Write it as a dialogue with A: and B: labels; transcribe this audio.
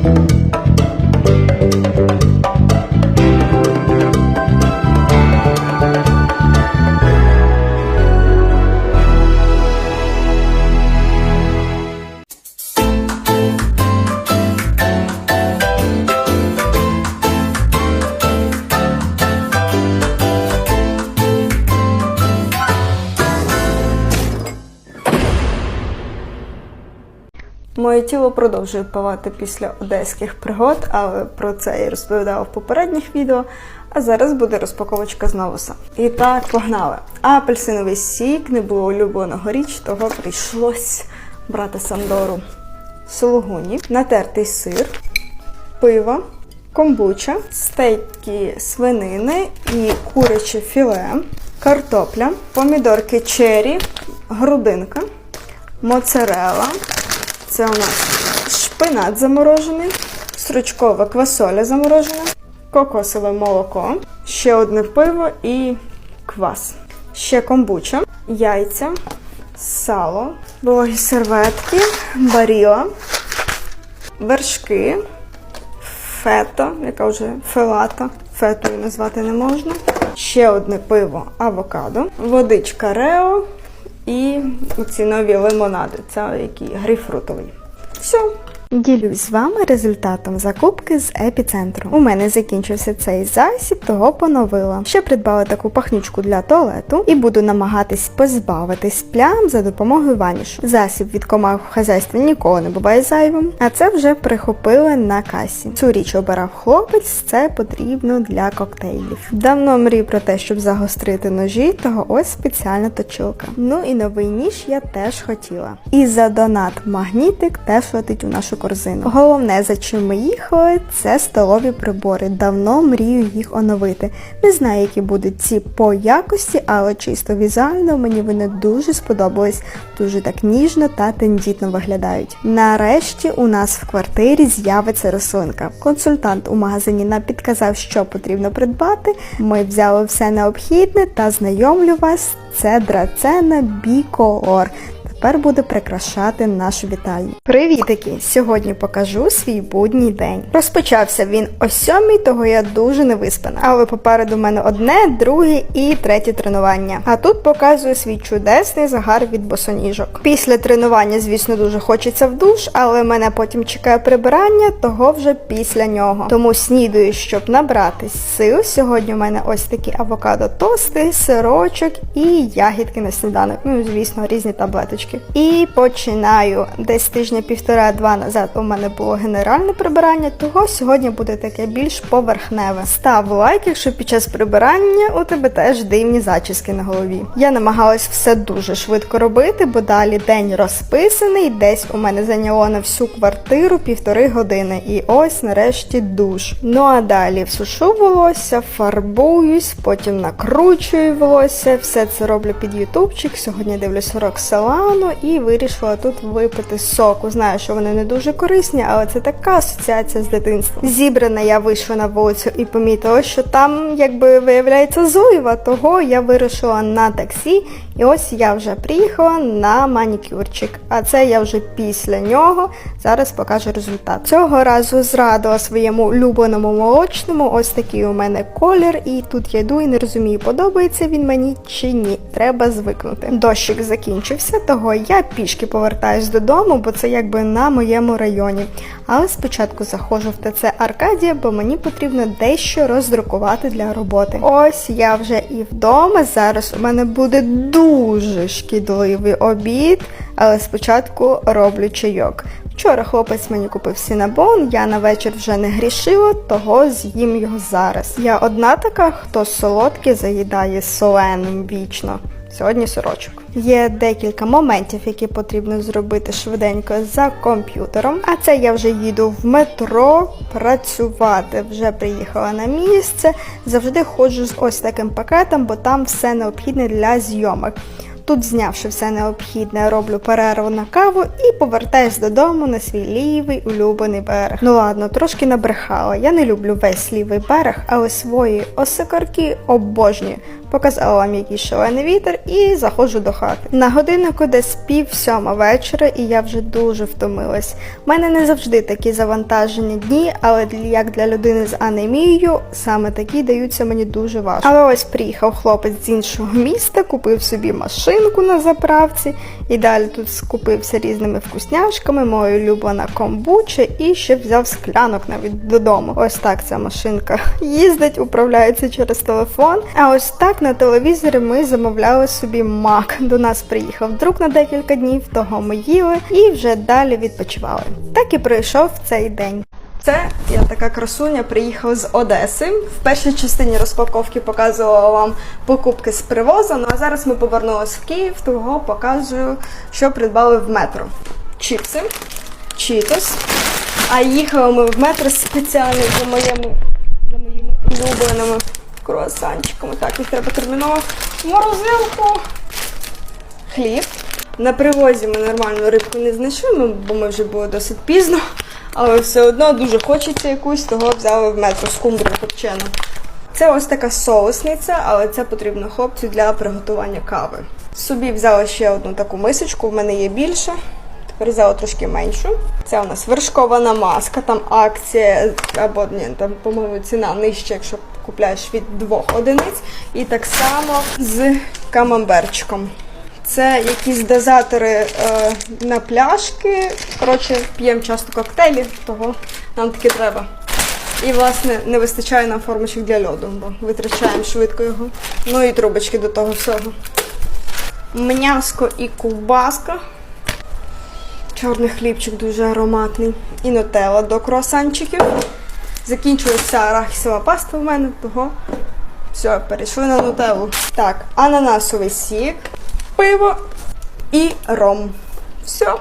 A: Thank you. Моє тіло продовжує палати після одеських пригод, але про це я розповідала в попередніх відео. А зараз буде розпаковочка з новуса. І так, погнали. Апельсиновий сік не було улюбленого річ, того прийшлось брати Сандору. Сологуні, натертий сир, пиво, комбуча, стейки свинини і куряче філе, картопля, помідорки черрі, грудинка, моцарела. Це у нас шпинат заморожений, стручкова квасоля заморожена, кокосове молоко, ще одне пиво і квас. Ще комбуча, яйця, сало, вологі серветки, баріла, вершки, фета, яка вже фелата, фетою назвати не можна. Ще одне пиво авокадо, водичка Рео і ці нові лимонади. Це який грейпфрутовий. Все. Ділюсь з вами результатом закупки з епіцентру. У мене закінчився цей засіб, того поновила. Ще придбала таку пахнючку для туалету і буду намагатись позбавитись плям за допомогою ванішу. Засіб від комах в хазяйстві ніколи не буває зайвим, а це вже прихопили на касі. Цю річ обирав хлопець, це потрібно для коктейлів. Давно мрію про те, щоб загострити ножі, того ось спеціальна точилка. Ну і новий ніж я теж хотіла. І за донат магнітик теж летить у нашу корзину. Головне, за чим ми їхали, це столові прибори. Давно мрію їх оновити. Не знаю, які будуть ці по якості, але чисто візуально мені вони дуже сподобались. Дуже так ніжно та тендітно виглядають. Нарешті у нас в квартирі з'явиться рослинка. Консультант у магазині нам підказав, що потрібно придбати. Ми взяли все необхідне та знайомлю вас. Це драцена біколор. Тепер буде прикрашати нашу вітальню. Привітики! Сьогодні покажу свій будній день. Розпочався він о сьомій, того я дуже не виспана. Але попереду в мене одне, друге і третє тренування. А тут показую свій чудесний загар від босоніжок. Після тренування, звісно, дуже хочеться в душ, але мене потім чекає прибирання, того вже після нього. Тому снідую, щоб набратись сил. Сьогодні у мене ось такі авокадо тости, сирочок і ягідки на сніданок. Ну, звісно, різні таблеточки. І починаю. Десь тижня півтора-два назад у мене було генеральне прибирання, того сьогодні буде таке більш поверхневе. Став лайк, якщо під час прибирання у тебе теж дивні зачіски на голові. Я намагалась все дуже швидко робити, бо далі день розписаний, десь у мене зайняло на всю квартиру півтори години. І ось нарешті душ. Ну а далі всушу волосся, фарбуюсь, потім накручую волосся. Все це роблю під ютубчик. Сьогодні дивлюсь Роксалану і вирішила тут випити соку. Знаю, що вони не дуже корисні, але це така асоціація з дитинством. Зібрана я вийшла на вулицю і помітила, що там, якби виявляється, зуєва, того я вирушила на таксі. І ось я вже приїхала на манікюрчик. А це я вже після нього. Зараз покажу результат. Цього разу зрадила своєму улюбленому молочному. Ось такий у мене колір. І тут я йду і не розумію, подобається він мені чи ні. Треба звикнути. Дощик закінчився, того я пішки повертаюсь додому, бо це якби на моєму районі. Але спочатку заходжу в ТЦ Аркадія, бо мені потрібно дещо роздрукувати для роботи. Ось я вже і вдома. Зараз у мене буде дуже шкідливий обід, але спочатку роблю чайок. Вчора хлопець мені купив сінабон, я на вечір вже не грішила, того з'їм його зараз. Я одна така, хто солодке заїдає соленим вічно. Сьогодні сирочок. Є декілька моментів, які потрібно зробити швиденько за комп'ютером. А це я вже їду в метро працювати. Вже приїхала на місце. Завжди ходжу з ось таким пакетом, бо там все необхідне для зйомок. Тут, знявши все необхідне, роблю перерву на каву і повертаюсь додому на свій лівий улюблений берег. Ну ладно, трошки набрехала. Я не люблю весь лівий берег, але свої осикарки обожнюю. Показала вам який шалений вітер і заходжу до хати. На годиннику десь пів сьома вечора, і я вже дуже втомилась. У мене не завжди такі завантажені дні, але як для людини з анемією, саме такі даються мені дуже важко. Але ось приїхав хлопець з іншого міста, купив собі машинку на заправці і далі тут скупився різними вкусняшками, моя улюблена комбуча і ще взяв склянок навіть додому. Ось так ця машинка їздить, управляється через телефон. А ось так на телевізорі ми замовляли собі мак. До нас приїхав друг на декілька днів, того ми їли і вже далі відпочивали. Так і пройшов цей день. Це я така красуня приїхала з Одеси. В першій частині розпаковки показувала вам покупки з привозу. Ну а зараз ми повернулися в Київ, того показую, що придбали в метро. Чіпси, чітос. А їхали ми в метро спеціально за моїми, за моїми улюбленими круасанчиками. Так, їх треба терміново в морозилку. Хліб. На привозі ми нормальну рибку не знайшли, бо ми вже було досить пізно. Але все одно дуже хочеться якусь, того взяли в метро скумбрію копчену. Це ось така соусниця, але це потрібно хлопцю для приготування кави. Собі взяла ще одну таку мисочку, в мене є більше. Тепер взяла трошки меншу. Це у нас вершкова намазка, там акція, або ні, там, по-моєму, ціна нижча, якщо купляєш від двох одиниць. І так само з камамберчиком. Це якісь дозатори е, на пляшки. Коротше, п'ємо часто коктейлі, того нам таки треба. І, власне, не вистачає нам формочок для льоду, бо витрачаємо швидко його. Ну і трубочки до того всього. М'яско і ковбаска. Чорний хлібчик дуже ароматний. І нутелла до круасанчиків. Закінчилася арахісова паста у мене, того все, перейшли на нутеллу. Так, ананасовий сік, пиво і ром. Все.